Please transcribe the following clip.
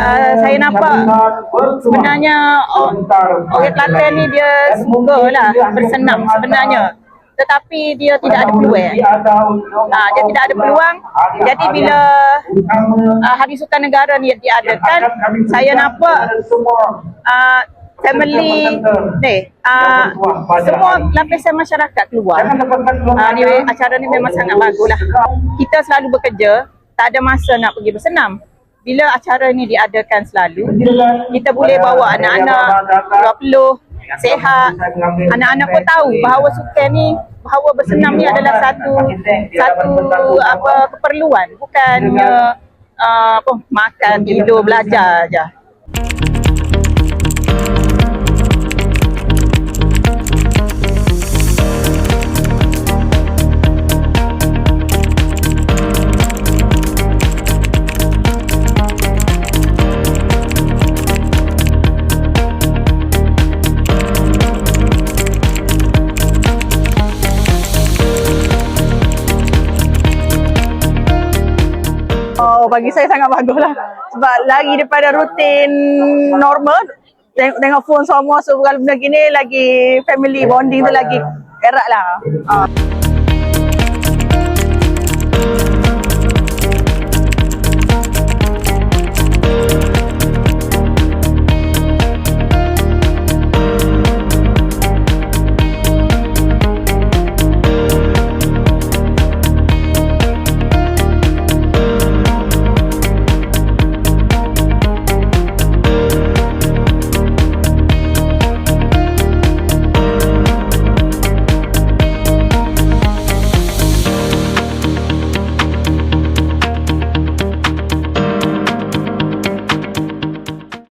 uh, saya nampak sebenarnya oh, orang Kelantan ni dia suka lah bersenam sebenarnya tetapi dia tidak ada peluang. Ah, dia tidak ada peluang. Jadi bila uh, Hari Sultan Negara ni diadakan, saya nampak uh, family ni uh, semua lapisan masyarakat keluar. Uh, ni, acara ni memang sangat bagus lah. Kita selalu bekerja, tak ada masa nak pergi bersenam. Bila acara ni diadakan selalu, kita boleh bawa anak-anak keluar peluh, sehat. Anak-anak pun tahu bahawa sukan ni, bahawa bersenam ni adalah satu satu apa keperluan, bukannya uh, apa makan, tidur, belajar aja. Bagi saya sangat bagus lah. Sebab lagi daripada rutin normal, tengok, tengok phone semua, so kalau benda gini lagi family bonding tu lagi erat lah. Uh.